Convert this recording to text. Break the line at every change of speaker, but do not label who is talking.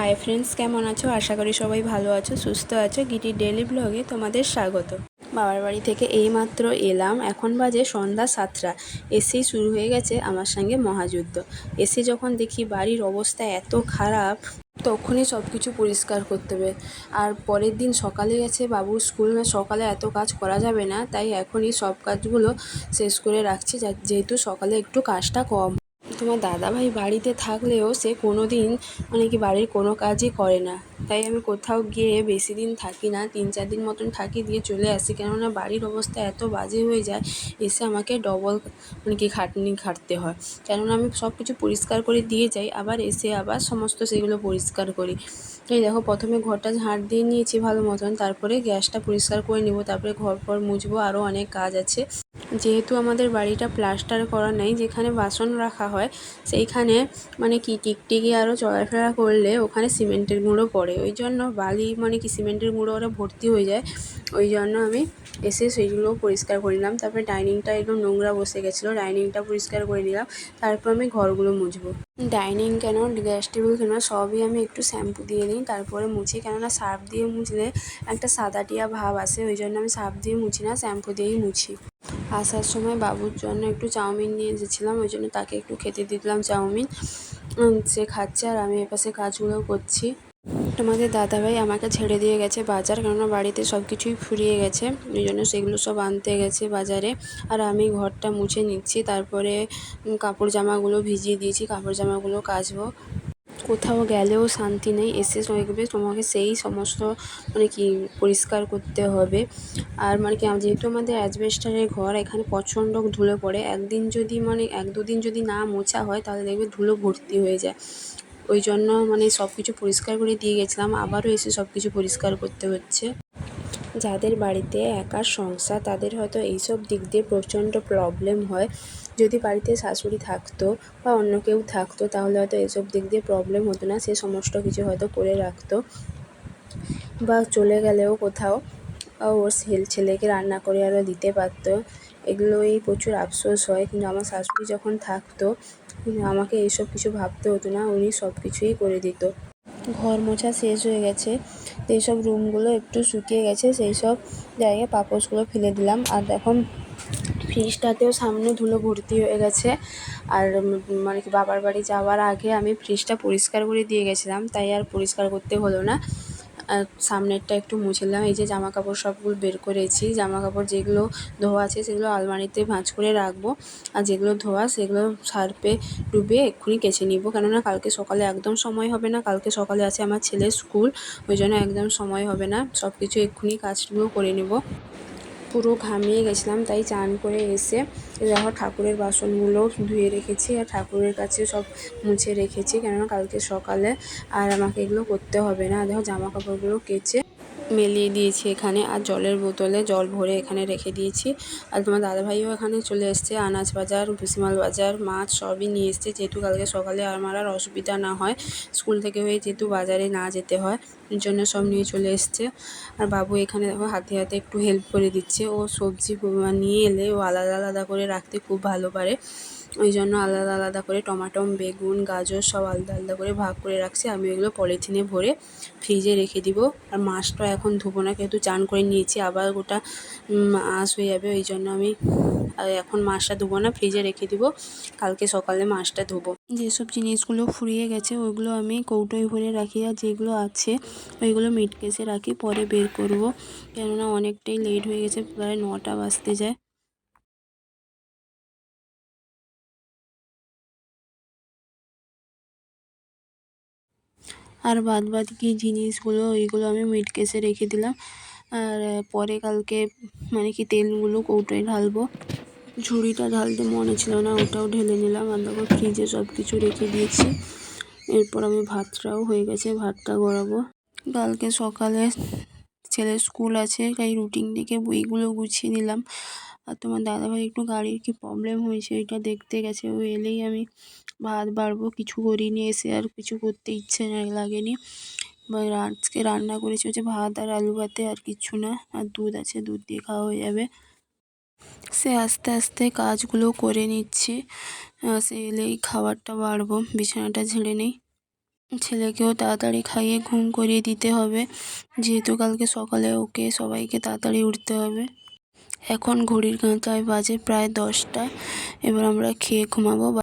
Hi friends কেমন আছো? আশা করি সবাই ভালো আছো, সুস্থ আছো। গিটির ডেলি ব্লগে তোমাদের স্বাগত। বাবার বাড়ি থেকে এইমাত্র এলাম। এখন বাজে সন্ধ্যা সাতটা। এসেই শুরু হয়ে গেছে আমার সঙ্গে মহাযুদ্ধ। এসে যখন দেখি বাড়ির অবস্থা এত খারাপ, তখনই সব কিছু পরিষ্কার করতে হবে। আর পরের দিন সকালে গেছে বাবুর স্কুল, না সকালে এত কাজ করা যাবে না। তাই এখনই সব কাজগুলো শেষ করে রাখছি যেহেতু সকালে একটু কাজটা কম। তোমার দাদাভাই বাড়িতে থাকলেও সে কোনো দিন মানে কি বাড়ির কোনো কাজই করে না। তাই আমি কোথাও গিয়ে বেশি দিন থাকি না, তিন চার দিন মতন থাকি, দিয়ে চলে আসি। কেননা বাড়ির অবস্থা এত বাজে হয়ে যায়, এসে আমাকে ডবল মানে কি খাটনি খাটতে হয়। কেননা আমি সব কিছু পরিষ্কার করে দিয়ে যাই, আবার এসে আবার সমস্ত সেগুলো পরিষ্কার করি। এই দেখো, প্রথমে ঘরটা ঝাঁট দিয়ে নিয়েছি ভালো মতন, তারপরে গ্যাসটা পরিষ্কার করে নেব, তারপরে ঘর ফর মুছবো আরও অনেক কাজ আছে। যেহেতু আমাদের বাড়িটা প্লাস্টার করা নেই, যেখানে বাসন রাখা হয়, সেইখানে মানে কি টিকটিকি আরও চলাফেরা করলে ওখানে সিমেন্টের গুঁড়ো পড়ে। ওই জন্য বালি মানে কি সিমেন্টের গুঁড়ো ওরা ভর্তি হয়ে যায়। ওই জন্য আমি এসে সেইগুলো পরিষ্কার করে নিলাম। তারপরে ডাইনিংটা একদম নোংরা বসে গেছিল। ডাইনিংটা পরিষ্কার করে নিলাম। তারপর আমি ঘরগুলো মুছবো। ডাইনিং কেন? গ্যাস টেবিল কেন? সবই আমি একটু শ্যাম্পু দিয়ে নিই তারপরে মুছি কেননা সার্ফ দিয়ে মুছলে একটা সাদাটিয়া ভাব আসে। ওই জন্য আমি সার্ফ দিয়ে মুছি না, শ্যাম্পু দিয়েই মুছি। আসার সময় বাবুর জন্য একটু চাউমিন নিয়ে এসেছিলাম। ওই জন্য তাকে একটু খেতে দিলাম চাউমিন। সে খাচ্ছে আর আমি এপাশে কাজগুলো করছি। তোমাদের দাদাভাই আমাকে ছেড়ে দিয়ে গেছে বাজার, কেননা বাড়িতে সব কিছুই ফুরিয়ে গেছে। ওই জন্য সেগুলো সব আনতে গেছে বাজারে। আর আমি ঘরটা মুছে নিচ্ছি, তারপরে কাপড় জামাগুলো ভিজিয়ে দিয়েছি কাপড় জামাগুলো কাচবো। কোথাও গেলেও শান্তি নেই, এসে দেখবে তোমাকে সেই সমস্ত মানে কি, পরিষ্কার করতে হবে। আর মানে কি, যেহেতু আমাদের অ্যাজবেস্টারের ঘর, এখানে প্রচণ্ড ধুলো পড়ে। একদিন যদি মানে এক দুদিন যদি না মোছা হয়, তাহলে দেখবে ধুলো ভর্তি হয়ে যায়। ওই জন্য মানে সব কিছু পরিষ্কার করে দিয়ে গেছিলাম। আবারও এসে সব কিছু পরিষ্কার করতে হচ্ছে। যাদের বাড়িতে একার সংসার, তাদের হয়তো এইসব দিক দিয়ে প্রচণ্ড প্রবলেম হয়। যদি বাড়িতে শাশুড়ি থাকতো বা অন্য কেউ থাকতো, তাহলে হয়তো এসব দিক দিয়ে প্রবলেম হতো না। সে সমস্ত কিছু হয়তো করে রাখতো। বা চলে গেলেও কোথাও ওর ছেলেকে রান্না করে আরও দিতে পারতো। এগুলোই প্রচুর আফসোস হয়। কিন্তু আমার শাশুড়ি যখন থাকতো আমাকে এইসব কিছু ভাবতে হতো না, উনি সব কিছুই করে দিত। ঘর মোছা শেষ হয়ে গেছে। তো এইসব রুমগুলো একটু শুকিয়ে গেছে সেই সব জায়গায় পাপোশগুলো ফেলে দিলাম। আর এখন ফ্রিজটাতেও সামনে ধুলো ভর্তি হয়ে গেছে। আর মানে কি, বাবার বাড়ি যাওয়ার আগে আমি ফ্রিজটা পরিষ্কার করে দিয়ে গেছিলাম। তাই আর পরিষ্কার করতে হলো না। সামনেরটা একটু মুছলাম এই যে জামা কাপড় সবগুলো বের করেছি। জামা কাপড় যেগুলো ধোয়া আছে সেগুলো আলমারিতে ভাঁজ করে রাখব। আর যেগুলো ধোয়া সেগুলো সার্পে ডুবে এক্ষুনি কেচে নিব। কেননা কালকে সকালে একদম সময় হবে না। কালকে সকালে আছে আমার ছেলের স্কুল। ওই জন্য একদম সময় হবে না। সব কিছু এক্ষুনি কাজগুলো করে নেব। পুরো ঘামিয়ে গেছিলাম, তাই চান করে এসে দেখো ঠাকুরের বাসনগুলো ধুয়ে রেখেছি আর ঠাকুরের কাছে সব মুছে রেখেছি। কেননা কালকে সকালে আর আমাকে এগুলো করতে হবে না। দেখো জামা কাপড়গুলো কেচে মেলিয়ে দিয়েছি এখানে আর জলের বোতলে জল ভরে এখানে রেখে দিয়েছি। আর তোমার দাদাভাইও এখানে চলে এসছে, আনাজ বাজার, ভুসিমাল বাজার, মাছ সবই নিয়ে এসছে। যেহেতু কালকে সকালে আমার আর অসুবিধা না হয়, স্কুল থেকে হয়ে যেহেতু বাজারে না যেতে হয় জন্য সব নিয়ে চলে এসছে। আর বাবু এখানে দেখো হাতে হাতে একটু হেল্প করে দিচ্ছে। ও সবজি নিয়ে এলে ও আলাদা আলাদা করে রাখতে খুব ভালো পারে। ওই জন্য আলাদা আলাদা করে টমাটো বেগুন, গাজর সব আলাদা আলাদা করে ভাগ করে রাখছি। আমি এগুলো পলিথিনে ভরে ফ্রিজে রেখে দিব। আর মাছটা এখন ধুবো না, যেহেতু চান করে নিয়েছি, আবার গোটা আঁশ হয়ে যাবে। ওই জন্য আমি এখন মাছটা ধুবো না, ফ্রিজে রেখে দিব। কালকে সকালে মাছটা ধুবো। যেসব জিনিসগুলো ফুরিয়ে গেছে, ওইগুলো আমি কৌটোয় ভরে রাখি। আর যেগুলো আছে, ওইগুলো মিট কেসে রাখি। পরে বের করব। কেননা অনেকটাই লেট হয়ে গেছে, প্রায় নটা বাজতে যায়। আর বাদ বাকি জিনিসগুলো, ওইগুলো আমি মিট কেসে রেখে দিলাম। আর পরে কালকে মানে কি তেলগুলো কৌটোয় ঢালবো। ঝুড়িটা ঢালতে মনে ছিল না, ওটাও ঢেলে নিলাম, আর দেখো ফ্রিজে সব কিছু রেখে দিয়েছি। এরপর আমি ভাতটাও হয়ে গেছে, ভাতটা গড়াবো। কালকে সকালে ছেলের স্কুল আছে, তাই রুটিন দেখে বইগুলো গুছিয়ে নিলাম। আর তোমার দাদাভাই একটু গাড়ির কি প্রবলেম হয়েছে ওইটা দেখতে গেছে। ও এলেই আমি ভাত বাড়বো, কিছু করিনি, এসে আর কিছু করতে ইচ্ছে লাগেনি। আজকে রান্না করেছি হচ্ছে ভাত আর আলু ভাতে, আর কিচ্ছু না। আর দুধ আছে, দুধ দিয়ে খাওয়া হয়ে যাবে। সে আস্তে আস্তে কাজগুলো করে নিচ্ছি। সে এলেই খাবারটা বাড়বো, বিছানাটা ঝেড়ে নিই। ছেলেকেও তাড়াতাড়ি খাইয়ে ঘুম করিয়ে দিতে হবে। যেহেতু কালকে সকালে ওকে সবাইকে তাড়াতাড়ি উঠতে হবে। এখন ঘড়ির কাঁটায় বাজে প্রায় দশটা। এবার আমরা খেয়ে ঘুমাবো।